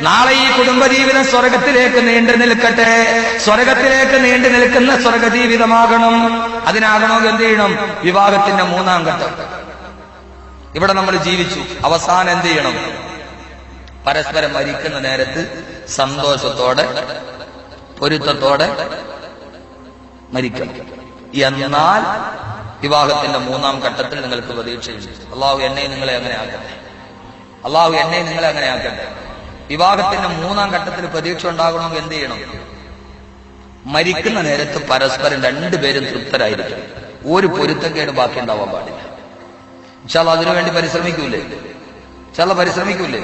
നാളെ ഈ കുടുംബജീവിതം സ്വർഗത്തിലേക്ക് നീണ്ടു നിൽക്കട്ടെ. സ്വർഗത്തിലേക്ക് നീണ്ടു നിൽക്കുന്ന സ്വർഗ ജീവിതമാകണം അതിനാകണോ എന്ത് ചെയ്യണം വിവാഹത്തിന്റെ മൂന്നാം ഘട്ടം. ഇവിടെ നമ്മൾ ജീവിച്ചു. അവസാനം എന്ത് ചെയ്യണം പരസ്പരം മരിക്കുന്ന നേരത്ത് സന്തോഷത്തോടെ പൊരുത്തത്തോടെ മരിക്കണം. എന്നാൽ വിവാഹത്തിന്റെ മൂന്നാം ഘട്ടത്തിൽ നിങ്ങൾക്ക് പ്രതീക്ഷയുണ്ട്. അള്ളാഹു എന്നെ നിങ്ങളെ അങ്ങനെ ആക്കട്ടെ. അള്ളാഹു എന്നെ നിങ്ങളെ അങ്ങനെ ആക്കട്ടെ. വിവാഹത്തിന്റെ മൂന്നാം ഘട്ടത്തിൽ പ്രതീക്ഷ ഉണ്ടാകണമെങ്കിൽ എന്ത് ചെയ്യണം? മരിക്കുന്ന നേരത്ത് പരസ്പരം രണ്ടുപേരും തൃപ്തരായിരിക്കും ഒരു പൊരുത്തക്കേട് ബാക്കി ഉണ്ടാവാൻ പാടില്ല. ചില അതിനു വേണ്ടി പരിശ്രമിക്കൂലേ? ചില പരിശ്രമിക്കൂലേ?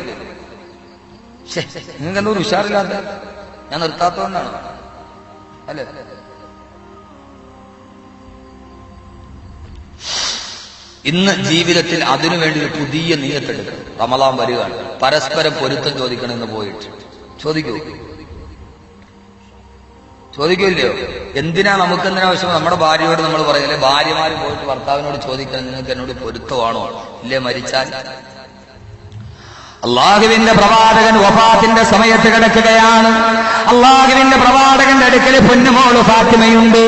നിങ്ങൾക്ക് എന്തോ ഒരു ഉഷാറില്ലാത്ത? ഞാൻ നിർത്താത്തതുകൊണ്ടാണ് അല്ലേ? ഇന്ന് ജീവിതത്തിൽ അതിനു വേണ്ടി ഒരു പുതിയ നീയത്തെടുക്കണം റമലാൻ വരികയാണ്. പരസ്പരം പൊരുത്തം ചോദിക്കണമെന്ന് പോയിട്ട്. ചോദിക്കൂ. ചോദിക്കില്ലയോ? എന്തിനാ നമുക്ക് എന്തിനാ ആവശ്യം നമ്മുടെ ഭാര്യയോട് നമ്മൾ പറയല്ലേ ഭാര്യമാര് പോയിട്ട് ഭർത്താവിനോട് ചോദിക്കണം നിങ്ങൾക്ക് എന്നോട് പൊരുത്തമാണോ? ഇല്ലേ മരിച്ചാൽ? അള്ളാഹുവിന്റെ പ്രവാചകൻ വഫാത്തിന്റെ സമയത്ത് കിടക്കുകയാണ്. അള്ളാഹുവിന്റെ പ്രവാചകന്റെ അടുക്കൽ പൊന്നുമോൾ ഫാത്തിമയുണ്ട്.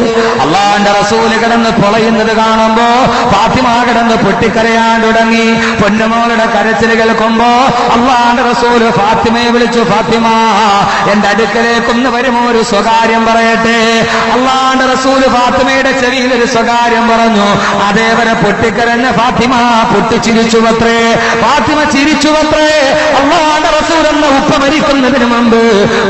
അള്ളാഹിന്റെ റസൂൽ കിടന്ന് പൊളയുന്നത് കാണുമ്പോ ഫാത്തിമ കിടന്ന് പൊട്ടിക്കരയാൻ തുടങ്ങി. പൊന്നുമോളുടെ കരച്ചിൽ കേൾക്കുമ്പോ അള്ളാഹിന്റെ റസൂൽ ഫാത്തിമയെ വിളിച്ചു ഫാത്തിമ എന്റെ അടുക്കലേക്കൊന്ന് വരുമോ? ഒരു സ്വകാര്യം പറയട്ടെ. അള്ളാഹിന്റെ റസൂൽ ഫാത്തിമയുടെ ചെവിയിൽ ഒരു സ്വകാര്യം പറഞ്ഞു. അതേവരെ പൊട്ടിക്കരഞ്ഞ ഫാത്തിമ പൊട്ടിച്ചിരിച്ചുവത്രേ. ഫാത്തിമ ചിരിച്ചുവത്രേ. അള്ളാന്റെ ഉപ്പ മരിക്കുന്നതിന് മുമ്പ്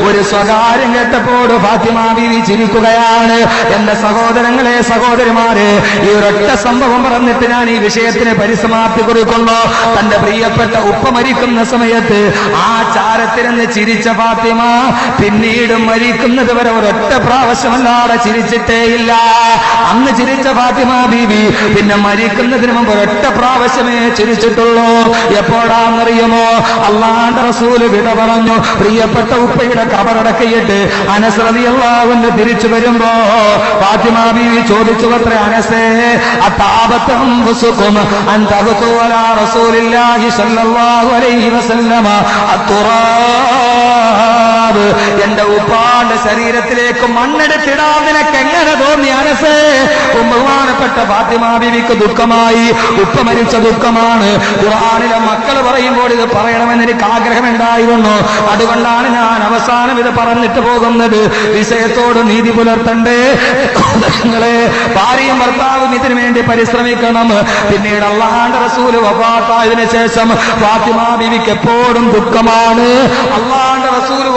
ഒരു സ്വകാര്യം കേട്ടപ്പോൾ ഫാത്തിമ ബീവി ചിരിക്കുകയാണ്. എന്റെ സഹോദരങ്ങളെ സഹോദരിമാരെ ഈ ഒരൊറ്റ സംഭവം പറഞ്ഞിട്ട് ഞാൻ ഈ വിഷയത്തിന് പരിസമാപ്തി കുറിക്കുന്നു തന്റെ പ്രിയപ്പെട്ട ഉപ്പ മരിക്കുന്ന സമയത്ത് ആ ചാരത്തിനെന്ന് ചിരിച്ച ഫാത്തിമ പിന്നീട് മരിക്കുന്നത് വരെ ഒരൊറ്റ പ്രാവശ്യമല്ലാതെ ചിരിച്ചിട്ടേയില്ല അന്ന് ചിരിച്ച ഫാത്തിമ ബീവി പിന്നെ മരിക്കുന്നതിന് മുമ്പ് ഒരൊറ്റ പ്രാവശ്യമേ ചിരിച്ചിട്ടുള്ളൂ. എപ്പോഴാണെന്നറിയുമോ അള്ളാന്റെ റസൂൽ വിട പറഞ്ഞു. പ്രിയപ്പെട്ട ഉപ്പയുടെ കബറടക്കിയിട്ട് അനസ്രതി അള്ളാവിന് തിരിച്ചു വരുമ്പോ ഫാത്തിമ ബീവി ചോദിച്ചു അത്ര അനസേ അതാപത്തും വസുക്കും അന്തകുത്തുവലാ റസൂലില്ലാഹി സല്ലല്ലാഹു അലൈഹി വസല്ലമ അത്തുറാബ് എന്റെ ഉപ്പാന്റെ ശരീരത്തിലേക്ക് മണ്ണെടുത്തിടാൻ നിനക്ക് എങ്ങനെ തോന്നി അനസേ? ബഹുമാനപ്പെട്ട ഫാത്തിമാ ദുഃഖമായി. ഉപ്പ മരിച്ച ദുഃഖമാണ്. ഖുറാനിലെ മക്കൾ പറയുമ്പോൾ ഇത് പറയണമെന്ന് എനിക്ക് ആഗ്രഹം ഉണ്ടായിരുന്നു അതുകൊണ്ടാണ് ഞാൻ അവസാനം ഇത് പറഞ്ഞിട്ട് പോകുന്നത്. വിഷയത്തോട് നീതി പുലർത്തണ്ടേ? നിങ്ങളെ ഭാര്യയും ഭർത്താവും ഇതിനു വേണ്ടി പരിശ്രമിക്കണം. പിന്നീട് അള്ളാഹാന്റെ റസൂൽ വഫാത്തായതിനു ശേഷം ഫാത്തിമ ബീവിക്ക് എപ്പോഴും ദുഃഖമാണ്. അള്ളാഹാന്റെ റസൂൽ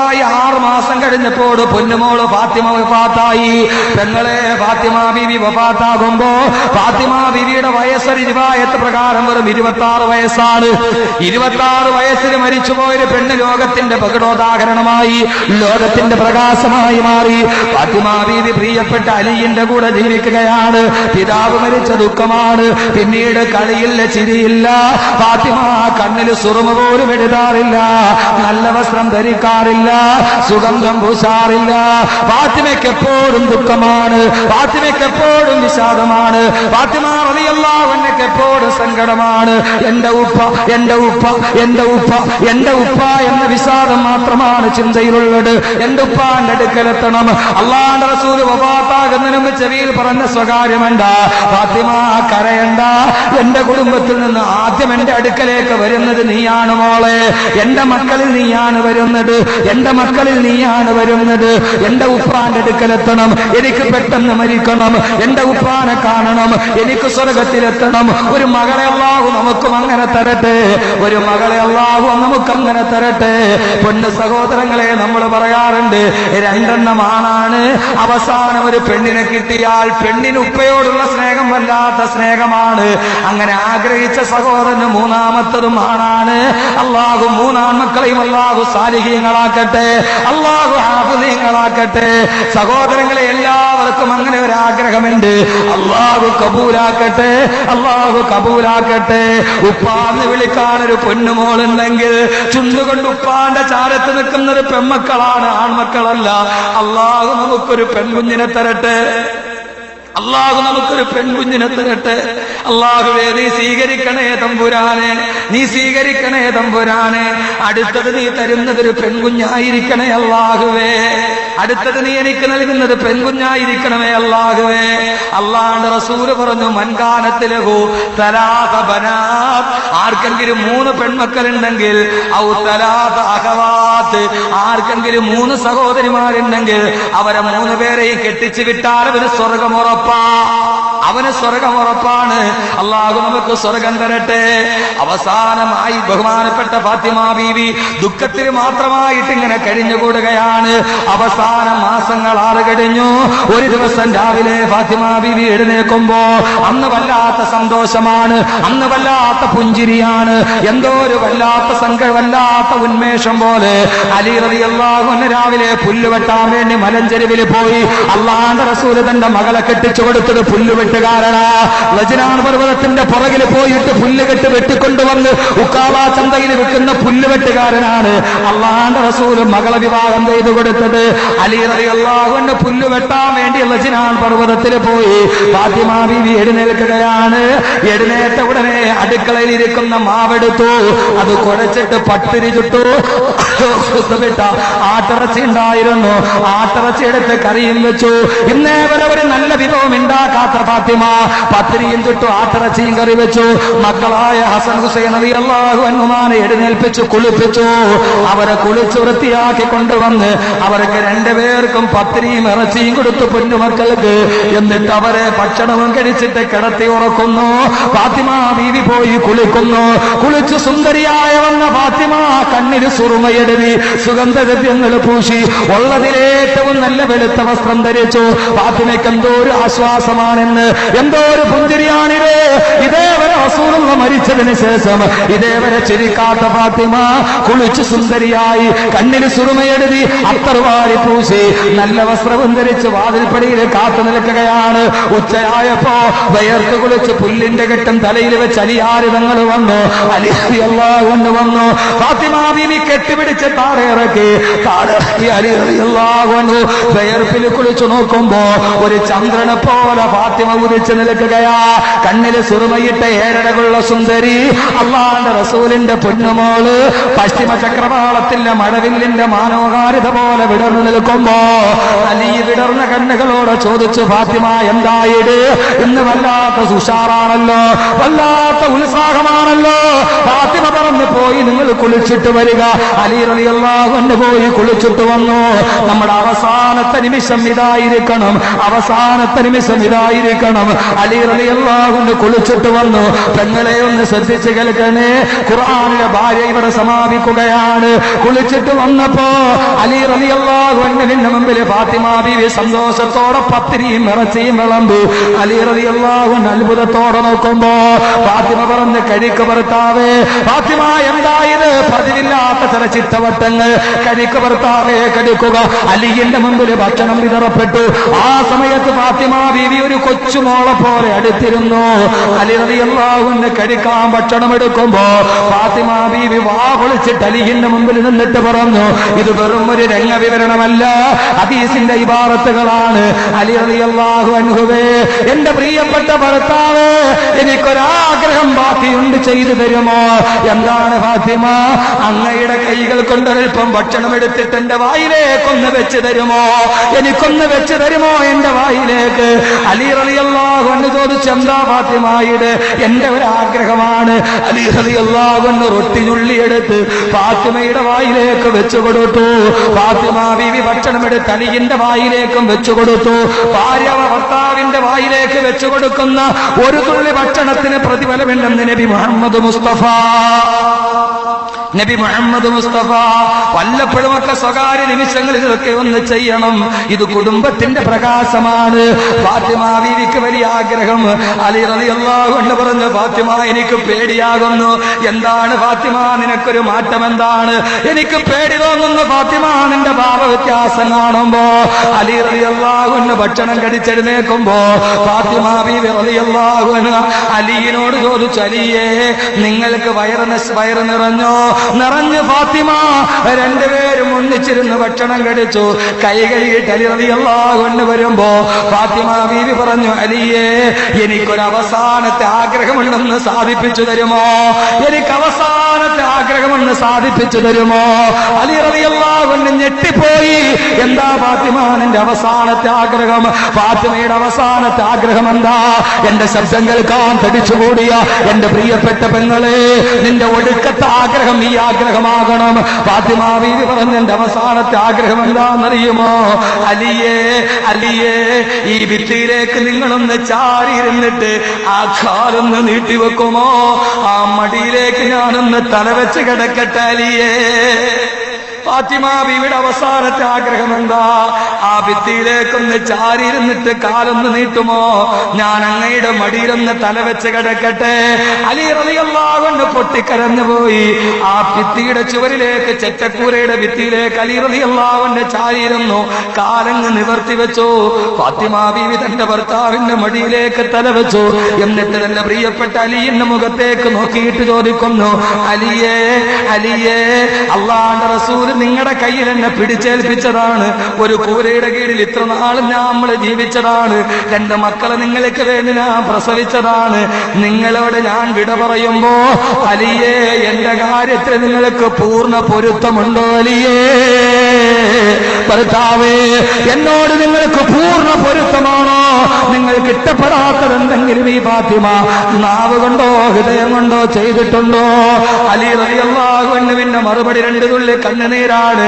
വഫാത്തായി ആറ് മാസം കഴിഞ്ഞപ്പോൾ പൊന്നുമോൾ ഫാത്തിമ വഫാത്തായി. പെങ്ങളെ ഫാത്തിമ ബീവി വഫാത്താകുമ്പോ ഫാത്തിമ ബീവിയുടെ വയസ്സ് റിവായത്ത് പ്രകാരം വെറും ഇരുപത്തി ആറ് വയസ്സാണ്. ഇരുപത്തി ആറ് വയസ്സിൽ മരിച്ചുപോയൊരു പെണ്ണ് ലോകത്തിന്റെ പ്രകടോദാഹരണമായി ലോകത്തിന്റെ പ്രകാശമായി മാറി. ഫാത്തിമ ബീവി പ്രിയപ്പെട്ട അലിയുടെ കൂടെ ജീവിക്കുകയാണ്. പിതാവ് മരിച്ച ദുഃഖമാണ്. പിന്നീട് കളിയില്ല ചിരിയില്ല. ഫാത്തിമ കണ്ണിൽ സുറുമ പോലും എഴുതാറില്ല. നല്ല വസ്ത്രം ധരിക്കാറില്ല. സുഗന്ധം പൂശാറില്ല ഫാത്തിമയ്ക്ക് എപ്പോഴും ദുഃഖമാണ് ഫാത്തിമയ്ക്ക് എപ്പോഴും വിഷാദമാണ് ഫാത്തിമ എപ്പോഴും സങ്കടമാണ്. എന്റെ ഉപ്പ എന്റെ ഉപ്പ എന്റെ ഉപ്പ എന്റെ ഉപ്പ എന്ന വിഷാദം മാത്രമാണ് ചിന്തയിലുള്ളത്. എന്റെ ഉപ്പാന്റെ അടുക്കലെത്തണം. അള്ളാന്റെ റസൂൽ വഫാത്താകുന്നതിന് മുമ്പ് ചെവിയിൽ പറഞ്ഞ സ്വകാര്യമുണ്ട ഫാത്തിമ കരയണ്ട. എന്റെ കുടുംബത്തിൽ നിന്ന് ആദ്യം എന്റെ അടുക്കലേക്ക് വരുന്നത് നീയാണ് മോളെ. എന്റെ മക്കളിൽ നീയാണ് വരുന്നത്. എന്റെ മക്കളിൽ നീയാണ് വരുന്നത്. എന്റെ ഉപ്പാന്റെ അടുക്കലെത്തണം. എനിക്ക് പെട്ടെന്ന് മരിക്കണം. എന്റെ ഉപ്പാനെ കാണണം. എനിക്ക് സ്വർഗത്തിലെത്തണം. ഒരു മകളെ അള്ളാഹു നമുക്കും അങ്ങനെ തരട്ടെ. ഒരു മകളെ അള്ളാഹു നമുക്ക് അങ്ങനെ തരട്ടെ. പൊന്ന് സഹോദരങ്ങളെ നമ്മൾ പറയാറുണ്ട് രണ്ടെണ്ണം ആണാണ്. അവസാനം ഒരു പെണ്ണിനെ കിട്ടിയാൽ പെണ്ണിന് ഉപ്പയോടുള്ള സ്നേഹം വല്ലാത്ത സ്നേഹമാണ്. അങ്ങനെ ആഗ്രഹിച്ച സഹോദരന് മൂന്നാമത്തതും ആണാണ്. അള്ളാഹു മൂന്നാം മക്കളെയും അള്ളാഹു സാലിഹീങ്ങളാക്കട്ടെ അള്ളാഹു ഹാഫുദീങ്ങളാക്കട്ടെ സഹോദരങ്ങളെ എല്ലാവർക്കും അങ്ങനെ ഒരു ആഗ്രഹമുണ്ട്. അള്ളാഹു കബൂലാക്കട്ടെ. അള്ളാഹു കബൂലാക്കട്ടെ. ഉപ്പാന്ന് വിളിക്കാൻ ഒരു പൊന്നുമോളുണ്ടെങ്കിൽ ചുണ്ടുകൊണ്ട് ഉപ്പാന്റെ ചാരത്ത് നിൽക്കുന്ന ഒരു പെൺമക്കളാണ് ആൺമക്കളല്ല. അള്ളാഹു നമുക്കൊരു പെൺകുഞ്ഞിനെ തരട്ടെ. അള്ളാഹു നമുക്കൊരു പെൺകുഞ്ഞിനെ തരട്ടെ. അള്ളാഹുവേ നീ സ്വീകരിക്കണേ തമ്പുരാനെ. നീ സ്വീകരിക്കണേ തമ്പുരാനെ. അടുത്തത് നീ തരുന്നത് ഒരു പെൺകുഞ്ഞായിരിക്കണേ അള്ളാഹുവേ. അടുത്തത് നീ എനിക്ക് നൽകുന്നത് പെൺകുഞ്ഞായിരിക്കണമേ അല്ലാഹുവേ അല്ലാഹുവിന്റെ റസൂൽ പറഞ്ഞു മൻകാനത്തിലഹു തലാഖ ബനാത്ത് ആർക്കെങ്കിലും മൂന്ന് പെൺമക്കളുണ്ടെങ്കിൽ ഔ തലാഖ അഖവാത്ത്. ആർക്കെങ്കിലും മൂന്ന് സഹോദരിമാരുണ്ടെങ്കിൽ അവരെ മൂന്ന് പേരെയും കെട്ടിച്ചു വിട്ടാൽ അവന് സ്വർഗമുറപ്പാ അവന് സ്വർഗം ഉറപ്പാണ്. അള്ളാഹു നമുക്ക് സ്വർഗം തരട്ടെ. അവസാനമായി ബഹുമാനപ്പെട്ട ഫാത്തിമ ബീവി ദുഃഖത്തിൽ മാത്രമായിട്ട് ഇങ്ങനെ കഴിഞ്ഞുകൂടുകയാണ് അവസാന മാസങ്ങൾ ആറ് കഴിഞ്ഞു. ഒരു ദിവസം രാവിലെ ഫാത്തിമ ബീവി എഴുന്നേൽക്കുമ്പോ അന്ന് വല്ലാത്ത സന്തോഷമാണ്. അന്ന് വല്ലാത്ത പുഞ്ചിരിയാണ്. എന്തോ ഒരു വല്ലാത്ത സംഘ വല്ലാത്ത ഉന്മേഷം പോലെ അലി റതി അള്ളാഹുന് രാവിലെ പുല്ല് വെട്ടാൻ വേണ്ടി മലഞ്ചെരുവിൽ പോയി. അള്ളാന്റെ റസൂൽ തന്റെ മകളെ കെട്ടിച്ചു കൊടുത്തത് പുല്ലുവെട്ടുകാരനാ ലജനാൻ പർവതത്തിന്റെ പുറകിൽ പോയിട്ട് പുല്ല് കെട്ട് വെട്ടിക്കൊണ്ടുവന്ന് ഉക്കാള ചന്തയിൽ വെക്കുന്ന പുല്ലുവെട്ടുകാരനാണ് അള്ളാന്റെ റസൂൽ മകളെ വിവാഹം ചെയ്തു കൊടുത്തത്. അലി അലി അള്ളാഹുവിന്റെ പുല്ല് വെട്ടാൻ വേണ്ടി ലജനാൻ പർവതത്തിൽ പോയി. ഫാത്തിമ ബീവി എഴുന്നേൽക്കുകയാണ്. എഴുന്നേറ്റ ഉടനെ അടുക്കളയിൽ ഇരിക്കുന്ന മാവെടുത്തു. അത് കുഴച്ചിട്ട് പട്ടിരി ചുട്ടു. വിട്ട ആട്ടിറച്ചി ഉണ്ടായിരുന്നു. ആട്ടിറച്ചി എടുത്ത് കറിയും വെച്ചു. ഇന്നേ വരെ ഒരു നല്ല വിഭവം ഉണ്ടാക്കാത്ത ഫാത്തിമ പത്തിരിയും ചുട്ടു ആട്ടിറച്ചിയും കറി വെച്ചു. മക്കളായ ഹസൻ ഹുസൈൻ അലി അള്ളാഹു അനുമാനെ എഴുന്നേൽപ്പിച്ചു കുളിപ്പിച്ചു. അവരെ കുളിച്ചു വൃത്തിയാക്കി കൊണ്ടുവന്ന് അവർക്ക് രണ്ടുപേർക്കും പത്തിരിയും ഇറച്ചിയും കൊടുത്തു പൊന്നുമക്കൾക്ക് എന്നിട്ട് അവരെ ഭക്ഷണവും കഴിച്ചിട്ട് കിടത്തി ഉറക്കുന്നു. ഫാത്തിമ ബീവി പോയി കുളിക്കുന്നു. കുളിച്ചു സുന്ദരിയായ വന്ന ഫാത്തിമ കണ്ണിൽ സുറുമയെടുവി. സുഗന്ധദ്രവ്യങ്ങൾ പൂശി. ഉള്ളതിലേറ്റവും നല്ല വെളുത്ത വസ്ത്രം ധരിച്ചു. ഫാത്തിമയ്ക്ക് എന്തോ ഒരു ആശ്വാസമാണെന്ന് എന്തോ ഒരു പുഞ്ചിരിയാണിത്. ഇതേവരെ അസൂറുള്ള മരിച്ചതിന് ശേഷം ഇതേവരെ ചിരിക്കാത്ത ഫാത്തിമ കുളിച്ച് സുന്ദരിയായി കണ്ണിൽ അത്ര വാരി പൂശി നല്ല വസ്ത്രവും ധരിച്ച് വാതിൽപ്പടിയിൽ കാത്തു നിൽക്കുകയാണ്. ഉച്ചയായപ്പോ വയർത്ത് കുളിച്ച് പുല്ലിന്റെ കെട്ടും തലയിൽ വെച്ച് അലിയാരിതങ്ങൾ വന്നു. അലി കൊണ്ട് വന്നു. ഫാത്തിമ ബീവി കെട്ടിപിടിച്ച് താഴെ ഇറക്കി താഴെ ഇറക്കി അലി വന്നു വയർപ്പിൽ കുളിച്ചു നോക്കുമ്പോ ഒരു ചന്ദ്രനെ പോലെ ഫാത്തിമ ഉദിച്ചു നിൽക്കുകയാ. കണ്ണിൽ സുറുമയിട്ട ഏരടകുള്ള സുന്ദരി അള്ളാന്റെ റസൂലിന്റെ പൊന്നുമോൾ പശ്ചിമ ചക്രവാളത്തിന്റെ മഴവില്ലിന്റെ മാനോകാരിത പോലെ വിടർന്നു നിൽക്കുമ്പോ അലി വിടർന്ന കണ്ണുകളോട് ചോദിച്ചു ഫാത്തിമ എന്തായിട് ഇന്ന് വല്ലാത്ത സുഷാറാണല്ലോ വല്ലാത്ത ഉത്സാഹമാണല്ലോ. ഫാത്തിമ പറഞ്ഞു പോയി നിങ്ങൾ കുളിച്ചിട്ട് വരിക. അലി റളിയല്ലാഹു പോയി കുളിച്ചിട്ട് വന്നു. നമ്മുടെ അവസാനത്തെ നിമിഷം ഇതായിരിക്കണം. അവസാനത്തെ നിമിഷം ഇതായിരിക്കണം. അലി റളിയല്ലാഹു കുളിച്ചിട്ട് വന്നു. തങ്ങളെ ഒന്ന് ശ്രദ്ധിച്ച് കേൾക്കണേ. ഖുർആാനിലെ ഭാര്യ ഇവിടെ സമാപിക്കുകയാണ്. കുളിച്ചിട്ട് വന്നപ്പോ അലി റളിയല്ലാഹു അൻഹുവിന്റെ മുമ്പിൽ ഫാത്തിമ ബീവി സന്തോഷത്തോടെ പത്തിരിയും ഇറച്ചിയും വിളമ്പു. അലി റളിയല്ലാഹു അള്ളാഹു അത്ഭുതത്തോടെ നോക്കുമ്പോ ഫാത്തിമ പറഞ്ഞ് കഴിക്ക് ഭർത്താവേ ഫാത്തിമ എന്തായത്? പതിവില്ലാത്ത ചില ചിത്തവട്ടങ്ങൾ കഴിക്ക് ഭർത്താവേ കടിക്കുക അലിയന്റെ മുമ്പിൽ ഭക്ഷണം വിതറപ്പെട്ടു. ആ സമയത്ത് ഫാത്തിമ ബീവി ഒരു കൊച്ചുമോളെ പോലെ അടുത്തിരുന്നു. അലി റളിയല്ലാഹുവിന് കഴിക്കാൻ ഭക്ഷണം എടുക്കുമ്പോ ഫാത്തിമ ബീവി വാ വിളിച്ചിട്ട് അലിഹിന്റെ മുമ്പിൽ നിന്നിട്ട് പറഞ്ഞു ഇത് വെറും ഒരു രംഗവിവരണമല്ല ഹദീസിന്റെ ഇബാറത്തുകളാണ്. അലി അനുഭവേ എന്റെ പ്രിയപ്പെട്ട ഭർത്താവ് എനിക്കൊരാഗ്രഹം ബാക്കിയുണ്ട് ചെയ്തു തരുമോ? എന്താണ് ഫാത്തിമ അങ്ങയുടെ കൈകൾ കൊണ്ടൊരൽപ്പം ഭക്ഷണം എടുത്തിട്ട് എന്റെ വായിലേക്കൊന്ന് വെച്ച് തരുമോ? എനിക്കൊന്ന് വെച്ച് തരുമോ എന്റെ വായിലേക്ക്? അലി അൻഹു ചോദിച്ചു എന്താ ഫാത്തിമായുടെ എന്റെ ഒരു ആഗ്രഹമാണ് അലി റളിയല്ലാഹു അൻഹു റൊട്ടി ചുള്ളിയെടുത്ത് ഫാത്തിമയുടെ വായിലേക്ക് വെച്ചു കൊടുത്തു. ഫാത്തിമ ബീവി ഭക്ഷണം എടുത്ത് അലിയുടെ വായിലേക്കും വെച്ചു കൊടുത്തു. ഭാര്യ ഭർത്താവിന്റെ വായിലേക്ക് വെച്ചു കൊടുക്കുന്ന ഒരു തുള്ളി ഭക്ഷണത്തിന് പ്രതിഫലമില്ലെന്ന് നബി മുഹമ്മദ് മുസ്തഫ. നബി മുഹമ്മദ് മുസ്തഫ വല്ലപ്പോഴുമൊക്കെ സ്വകാര്യ നിമിഷങ്ങളിൽ ഇതൊക്കെ ഒന്ന് ചെയ്യണം. ഇത് കുടുംബത്തിന്റെ പ്രകാശമാണ്. ഫാത്തിമ വലിയ ആഗ്രഹം. അലി റളിയല്ലാഹു അൻഹു പറഞ്ഞു ഫാത്തിമ എനിക്ക് പേടിയാകുന്നു. എന്താണ് ഫാത്തിമ? നിനക്കൊരു മാറ്റം എന്താണ്? എനിക്ക് പേടി തോന്നുന്നു ഫാത്തിമ നിന്റെ ഭാവ വ്യത്യാസം കാണുമ്പോ. അലി റളിയല്ലാഹു ഭക്ഷണം കടിച്ചെഴുന്നേക്കുമ്പോ ഫാത്തിമ ബീവി അലിയിനോട് ചോദിച്ചു അലിയേ നിങ്ങൾക്ക് വയറ് വയറ് നിറഞ്ഞോ? നിറഞ്ഞ് ഫാത്തിമ രണ്ടുപേരും ഒന്നിച്ചിരുന്ന് ഭക്ഷണം കഴിച്ചു. കൈ കഴുകിയിട്ട് അലി റളിയല്ലാഹു കൊണ്ട് വരുമ്പോ ഫാത്തിമ ബീവി പറഞ്ഞു അലിയേ എനിക്കൊരു അവസാനത്തെ ആഗ്രഹമുണ്ടെന്ന് സാധിപ്പിച്ചു തരുമോ? എനിക്ക് അവസാനത്തെ ആഗ്രഹമെന്ന് സാധിപ്പിച്ചു തരുമോ? അലി റളിയല്ലാഹു കൊണ്ട് ഞെട്ടിപ്പോയി. എന്താ ഫാത്തിമ നിന്റെ അവസാനത്തെ ആഗ്രഹം? ഫാത്തിമയുടെ അവസാനത്തെ ആഗ്രഹം എന്താ? എന്റെ ശബ്ദം കേൾക്കാൻ തടിച്ചുകൂടിയ എന്റെ പ്രിയപ്പെട്ട പെങ്ങളെ നിന്റെ ഒടുക്കത്തെ ആഗ്രഹം ഈ ആഗ്രഹമാകണം. ഫാത്തിമ പറഞ്ഞെന്റെ അവസാനത്തെ ആഗ്രഹം എന്താണെന്നറിയുമോ? അലിയേ അലിയേ ഈ ഭിത്തിയിലേക്ക് നിങ്ങളൊന്ന് ചാരിയിരുന്നിട്ട് ആ കാലൊന്ന് നീട്ടിവെക്കുമോ? ആ മടിയിലേക്ക് ഞാനൊന്ന് തലവെച്ച് കിടക്കട്ടെ അലിയേ. ഫാത്തിമ ബീവിയുടെ അവസാനത്തെ ആഗ്രഹം എന്താ ആ ഭിത്തിയിലേക്കൊന്ന് ചാരിയിരുന്നിട്ട് കാലൊന്ന് നീട്ടുമോ? ഞാൻ അങ്ങയുടെ മടിയിലൊന്ന് തലവെച്ച് കിടക്കട്ടെ. അലി റളിയല്ലാഹുവിന് പൊട്ടിക്കരഞ്ഞു പോയി. ആ ഭിത്തിയുടെ ചുവരിലേക്ക് ചെറ്റക്കൂരയുടെ ഭിത്തിയിലേക്ക് അലി റളിയല്ലാഹുവിന്റെ ചാരിയിരുന്നു. കാലങ്ങ് നിവർത്തി വെച്ചു. ഫാത്തിമ ബീവി തന്റെ ഭർത്താവിന്റെ മടിയിലേക്ക് തലവെച്ചു. എന്നിട്ട് തന്റെ പ്രിയപ്പെട്ട അലിയുടെ മുഖത്തേക്ക് നോക്കിയിട്ട് ചോദിക്കുന്നു അലിയേ അലിയേ അള്ളാന്റെ റസൂൽ നിങ്ങളുടെ കയ്യിൽ എന്നെ പിടിച്ചേൽപ്പിച്ചതാണ്. ഒരു കൂരയുടെ കീഴിൽ ഇത്ര നാളും നമ്മൾ ജീവിച്ചതാണ്. രണ്ട് മക്കളെ നിങ്ങൾക്ക് വേണ്ടി ഞാൻ പ്രസവിച്ചതാണ്. നിങ്ങളോട് ഞാൻ വിട പറയുമ്പോ അലിയേ എന്റെ കാര്യത്തിൽ നിങ്ങൾക്ക് പൂർണ പൊരുത്തമുണ്ടോ അലിയേ? ഭർത്താവേ എന്നോട് നിങ്ങൾക്ക് പൂർണ പൊരുത്തമാണോ? നിങ്ങൾക്ക് ഇഷ്ടപ്പെടാത്തത് എന്തെങ്കിലും ഈ ഫാത്തിമ നാവ് കൊണ്ടോ ഹൃദയം കൊണ്ടോ ചെയ്തിട്ടുണ്ടോ? അലി പിന്നെ മറുപടി രണ്ട് തുള്ളി കണ്ണുനീരാണ്.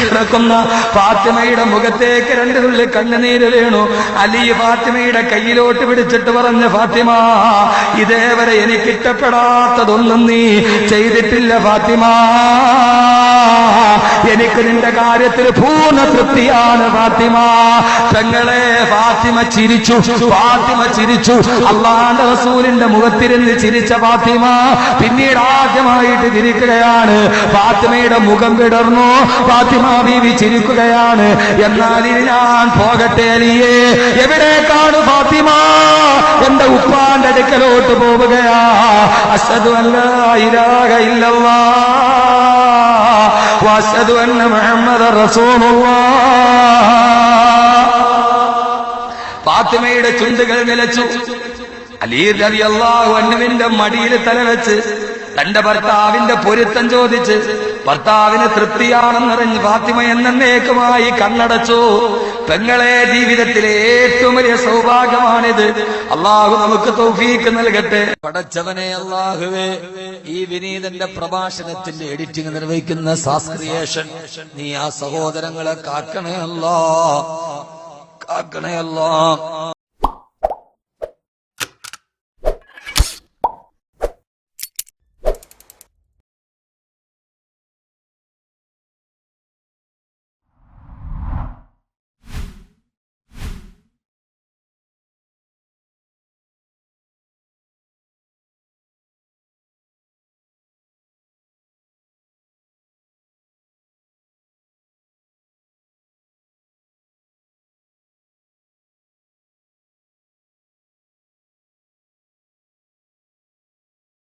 കിടക്കുന്ന ഫാത്തിമയുടെ മുഖത്തേക്ക് രണ്ട് തുള്ളി കണ്ണുനീര് വീണു. അലി ഫാത്തിമയുടെ കയ്യിലോട്ട് പിടിച്ചിട്ട് പറഞ്ഞ ഫാത്തിമ ഇതേവരെ എനിക്ക് ഇഷ്ടപ്പെടാത്തതൊന്നും നീ ചെയ്തിട്ടില്ല ഫാത്തിമ. എനിക്ക് നിന്റെ കാര്യത്തിൽ പൂർണ തൃപ്തിയാണ് ഫാത്തിമ. തങ്ങളെ ഫാത്തിമ ചിരിച്ചു ഫാത്തിമ ചിരിച്ചു. അള്ളാന്റെ റസൂലിന്റെ മുഖത്തിരുന്ന് ചിരിച്ച ഫാത്തിമ പിന്നീട് ആദ്യമായിട്ട് ചിരിക്കുകയാണ്. ഫാത്തിമയുടെ മുഖം വിടർന്നു ഫാത്തിമ ബീവി ചിരിക്കുകയാണ്. എന്നാൽ ഞാൻ പോകട്ടെ അലിയേ. എവിടേക്കാണ് ഫാത്തിമ? എന്റെ ഉപ്പാന്റെ അടുക്കലോട്ട് പോവുകയാ. അശ്വതുമല്ല ഇല്ലല്ലാ. واشهد ان محمد رسول ഫാത്തിമയുടെ ചുണ്ടുകൾ നിലച്ചു അലി റളിയല്ലാഹു അൻഹുവിന്റെ മടിയിൽ തലവെച്ച് തന്റെ ഭർത്താവിന്റെ പൊരുത്തം ചോദിച്ച് ഭർത്താവിന് തൃപ്തിയാണെന്നറിഞ്ഞ് ഫാത്തിമ എന്നേക്കുമായി കണ്ണടച്ചു പെങ്ങളെ ജീവിതത്തിലെ ഏറ്റവും വലിയ സൗഭാഗ്യമാണിത്. അള്ളാഹു നമുക്ക് തൗഫീക്ക് നൽകട്ടെ. പടച്ചവനെ അള്ളാഹുവേ ഈ വിനീതന്റെ പ്രഭാഷണത്തിന്റെ എഡിറ്റിംഗ് നിർവഹിക്കുന്ന സാസ്ക്രിയേഷൻ നീ ആ സഹോദരങ്ങളെ കാക്കണേ അല്ലാ കാക്കണേ അല്ലാ.